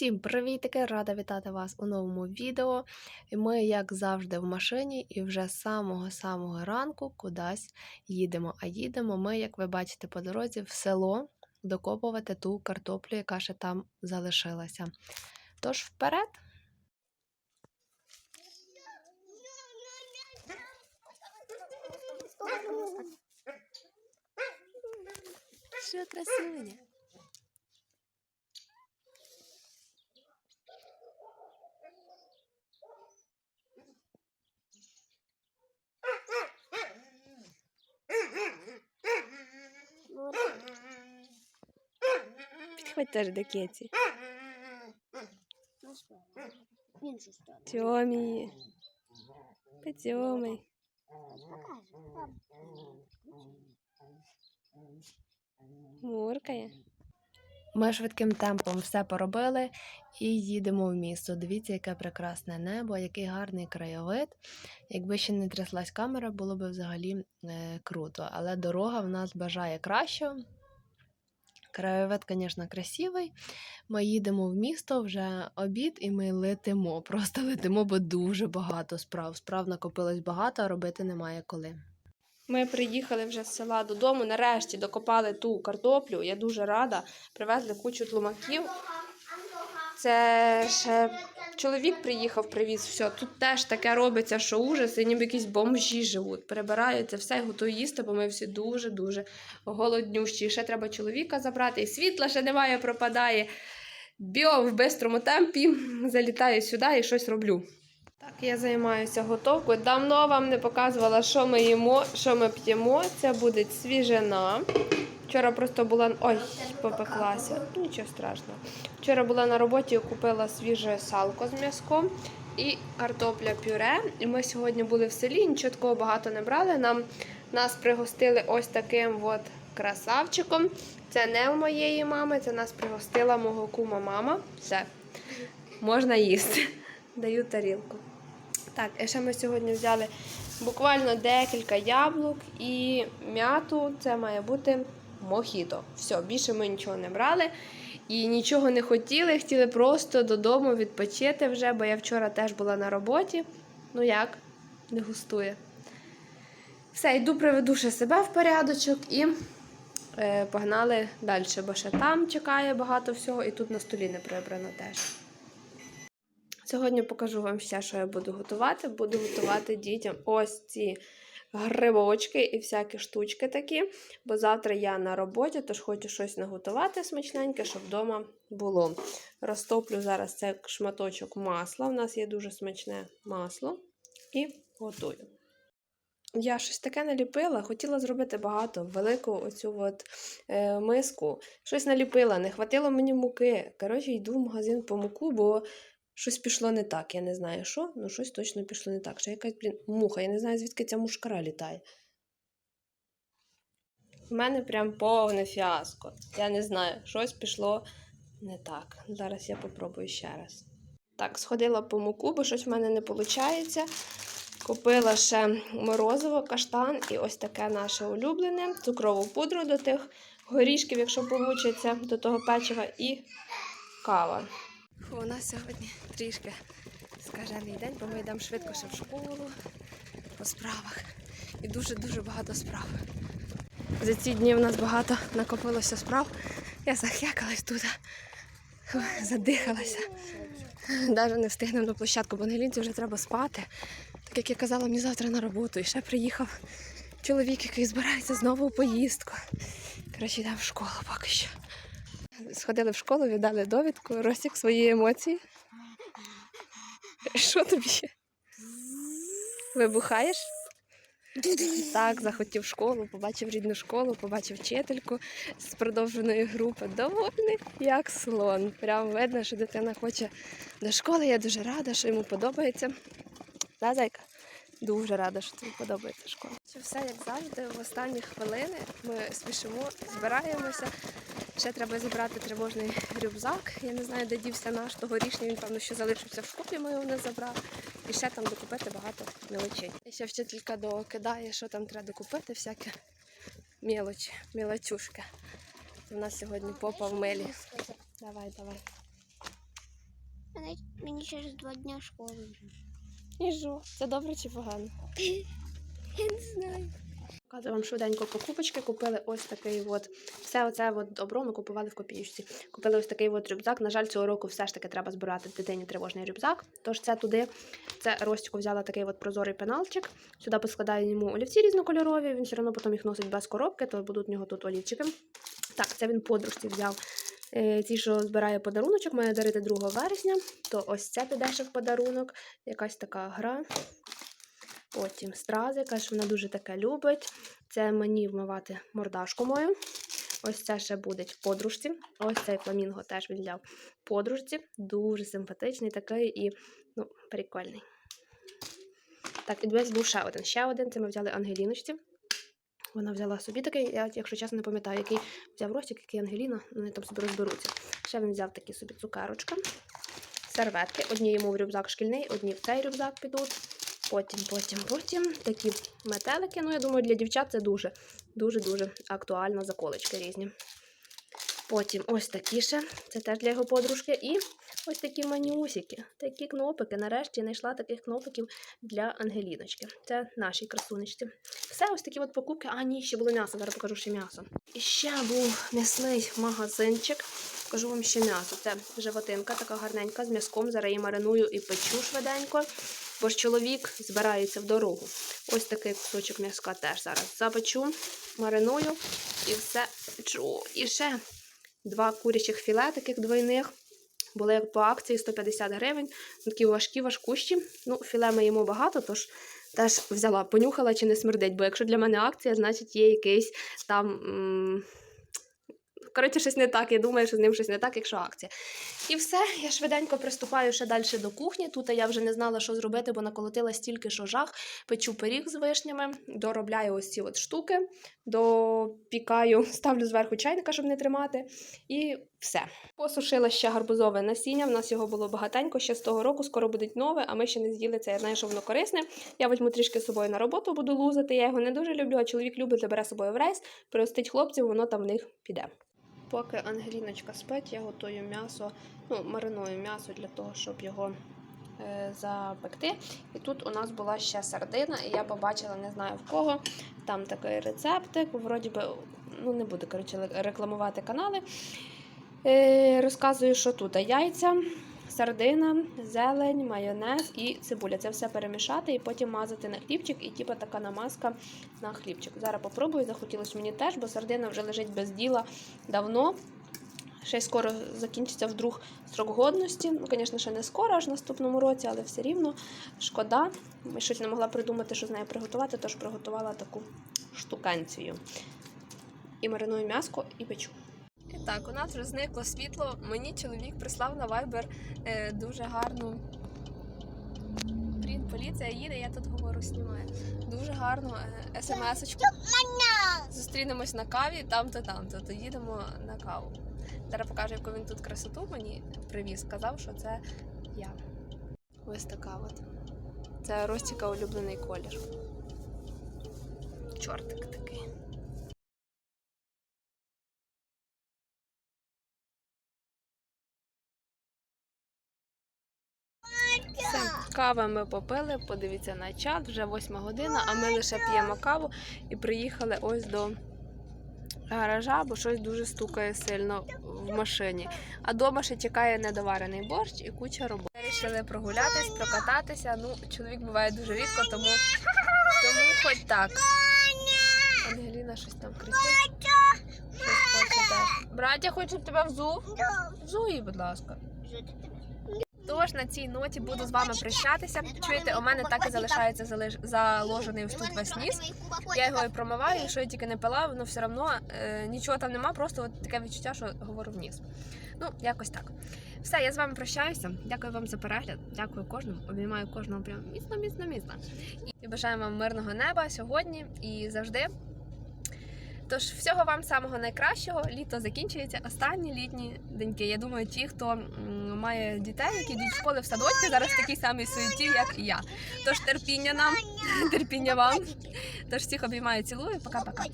Всім привітики! Рада вітати вас у новому відео. Ми, як завжди, в машині і вже з самого-самого ранку кудись їдемо. А їдемо ми, як ви бачите, по дорозі в село докопувати ту картоплю, яка ще там залишилася. Тож вперед! Що красуня? Теж до Кеті. Тьомі. Потьомий. Муркає. Ми швидким темпом все поробили і їдемо в місто. Дивіться, яке прекрасне небо, який гарний краєвид. Якби ще не тряслась камера, було б взагалі е, круто. Але дорога в нас бажає кращого. Краєвид, звісно, красивий. Ми їдемо в місто вже обід, і ми летимо. Просто летимо, бо дуже багато справ. Справ накопилось багато, а робити немає коли. Ми приїхали вже з села додому. Нарешті докопали ту картоплю. Я дуже рада. Привезли кучу тлумаків. Це ще чоловік приїхав, привіз все. Тут теж таке робиться, що ужас, і ніби якісь бомжі живуть. Перебирають це все і готують їсти, бо ми всі дуже-дуже голоднющі. Ще треба чоловіка забрати, і світла ще немає, пропадає. Біо в бистрому темпі залітаю сюди і щось роблю. Так, я займаюся готовкою. Давно вам не показувала, що ми їмо, що ми п'ємо. Це буде свіжина. Вчора просто була. Ой, попеклася. Нічого страшного. Вчора була на роботі, і купила свіже салко з м'язком і картопля пюре. І ми сьогодні були в селі, нічого такого багато не брали. Нам нас пригостили ось таким от красавчиком. Це не у моєї мами, це нас пригостила мого кума мама. Все, можна їсти. Даю тарілку. Так, і ще ми сьогодні взяли буквально декілька яблук і м'яту. Це має бути мохіто. Все, більше ми нічого не брали і нічого не хотіли. Хотіли просто додому відпочити вже, бо я вчора теж була на роботі. Ну як, не густує. Все, йду, приведу ще себе в порядочок і е, погнали далі, бо ще там чекає багато всього, і тут на столі не прибрано теж. Сьогодні покажу вам ще, що я буду готувати. Буду готувати дітям ось ці грибочки і всякі штучки такі. Бо завтра я на роботі, тож хочу щось наготувати смачненьке, щоб вдома було. Розтоплю зараз цей шматочок масла. У нас є дуже смачне масло. І готую. Я щось таке наліпила, хотіла зробити багато, велику оцю от, е, миску. Щось наліпила, не хватило мені муки. Коротше, йду в магазин по муку, бо щось пішло не так. Я не знаю що, але щось точно пішло не так. Ще якась, блін, муха. Я не знаю, звідки ця мушкара літає. У мене прям повне фіаско. Я не знаю, щось пішло не так. Зараз я попробую ще раз. Так, сходила по муку, бо щось в мене не виходить. Купила ще морозиво, каштан і ось таке наше улюблене, цукрову пудру до тих горішків, якщо получиться, до того печива, і кава. У нас сьогодні трішки скажений день, бо ми йдемо швидко ще в школу по справах. І дуже-дуже багато справ. За ці дні в нас багато накопилося справ. Я захекалась тут, задихалася. Навіть не встигнемо на площадку, бо на лінці вже треба спати. Так як я казала, мені завтра на роботу. І ще приїхав чоловік, який збирається знову у поїздку. Коротше, йдемо в школу поки що. Сходили в школу, віддали довідку, розсік свої емоції. Що тобі? Вибухаєш? Так, захотів школу, побачив рідну школу, побачив вчительку з продовженої групи. Довольний, як слон. Прям видно, що дитина хоче до школи. Я дуже рада, що йому подобається. Да, зайка? Дуже рада, що тобі подобається школа. Все як завжди, в останні хвилини ми спішимо, збираємося. Ще треба зібрати тривожний рюкзак. Я не знаю, де дівся наш тогорічний, він, певно, що залишився в школі, ми його не забрали. І ще там докупити багато мелочей. І ще вчителька докидає, що там треба докупити, всяке мелочі, мелочушки. У нас сьогодні попа в милі. Давай, давай. Мені через два дня школи вже. І що? Це добре чи погано? Я не знаю. Показую вам швиденько покупочки. Купили ось такий от. Все оце от добро ми купували в копіючці. Купили ось такий от рюкзак. На жаль, цього року все ж таки треба збирати дитині тривожний рюкзак. Тож це туди. Це Ростіку взяла такий от прозорий пеналчик. Сюди поскладаю йому олівці різнокольорові. Він все одно потім їх носить без коробки, то будуть в нього тут олівчики. Так, це він подружці взяв. Е, Ті, що збирає подаруночок, має дарити 2 вересня. То ось це піде в подарунок. Якась така гра. Потім стрази, каже, що вона дуже таке любить. Це мені вмивати мордашку мою. Ось це ще буде подружці. Ось цей фламінго теж він взяв подружці. Дуже симпатичний такий і ну, прикольний. Так, і дивись, був ще один. Ще один. Це ми взяли Ангеліночці. Вона взяла собі такий, я, якщо чесно, не пам'ятаю, який взяв Ростік, який Ангеліна, вони там собі розберуться. Ще він взяв такі собі цукерочка, серветки. Одні йому в рюкзак шкільний, одні в цей рюкзак підуть. Потім, потім, потім такі метелики. Ну, я думаю, для дівчат це дуже, дуже-дуже актуально, заколочки різні. Потім ось такі ще, це теж для його подружки. І ось такі манюсики, такі кнопики. Нарешті знайшла таких кнопиків для Ангеліночки. Це наші красунечці. Все, ось такі от покупки. А, ні, ще було м'ясо, зараз покажу ще м'ясо. І ще був м'ясний магазинчик. Покажу вам ще м'ясо. Це животинка, така гарненька, з м'язком. Зараз її мариную і печу швиденько. Бо ж чоловік збирається в дорогу. Ось такий кусочок м'язка теж зараз запечу, мариную і все печу. І ще два курячих філе, таких двойних. Були як по акції 150 гривень. Такі важкі, важкущі. Ну, філе ми їмо багато, тож теж взяла, понюхала чи не смердить. Бо якщо для мене акція, значить є якийсь там. м, Коротше, щось не так. Я думаю, що з ним щось не так, якщо акція. І все, я швиденько приступаю ще далі до кухні. Тут я вже не знала, що зробити, бо наколотила стільки що жах. Печу пиріг з вишнями, доробляю ось ці от штуки, допікаю, ставлю зверху чайника, щоб не тримати. І все. Посушила ще гарбузове насіння. В нас його було багатенько ще з того року, скоро буде нове, а ми ще не з'їли це. Я знаю, що воно корисне. Я візьму трішки з собою на роботу, буду лузати. Я його не дуже люблю, а чоловік любить, забере собою в рейс, пригостить хлопців, воно там в них піде. Поки Ангеліночка спить, я готую м'ясо, ну, мариную м'ясо для того, щоб його е, запекти. І тут у нас була ще сардина, і я побачила, не знаю в кого, там такий рецептик, вроді би, ну не буду коротше, рекламувати канали. Е, розказую, що тут яйця, сардина, зелень, майонез і цибуля. Це все перемішати і потім мазати на хлібчик, і типу така намазка на хлібчик. Зараз попробую, захотілося мені теж, бо сардина вже лежить без діла давно. Ще й скоро закінчиться вдруг строк годності. Ну, звісно, ще не скоро, аж в наступному році, але все рівно шкода. Щось не могла придумати, що з нею приготувати, тож приготувала таку штуканцію. І мариную м'яско і печу. Так, у нас вже зникло світло. Мені чоловік прислав на Viber е, дуже гарну. Блін, поліція їде, я тут говорю, знімаю. Дуже гарну е, смс-очку. Зустрінемось на каві там-то, там-то. То їдемо на каву. Зараз покажу, яку він тут красоту мені привіз. Сказав, що це я. Ось така от. Це Ростіка улюблений колір. Чортик такий. Кава ми попили, подивіться на чат, вже восьма година, а ми лише п'ємо каву і приїхали ось до гаража, бо щось дуже стукає сильно в машині. А дома ще чекає недоварений борщ і куча роботи. Вирішили прогулятись, прокататися. Ну, чоловік буває дуже рідко, тому, тому хоч так. Ангеліна щось там кричить. Щось хоче теж. Браття, хочу тебе взув. Взуй будь ласка. Тож на цій ноті буду з вами прощатися. Чуєте, у мене так і залишається залиш... заложений ось тут весь ніс. Я його і промиваю, що я тільки не пила, воно все одно е, нічого там нема, просто от таке відчуття, що говорю вниз. Ну, якось так. Все, я з вами прощаюся. Дякую вам за перегляд. Дякую кожному. Обіймаю кожного прям міцно, міцно, міцно. І бажаю вам мирного неба сьогодні і завжди. Тож всього вам самого найкращого. Літо закінчується. Останні літні деньки. Я думаю, ті, хто має дітей, які йдуть в школи в садочки, зараз в такій самій суеті, як і я. Тож терпіння нам, терпіння вам. Тож всіх обіймаю, цілую. Пока-пока.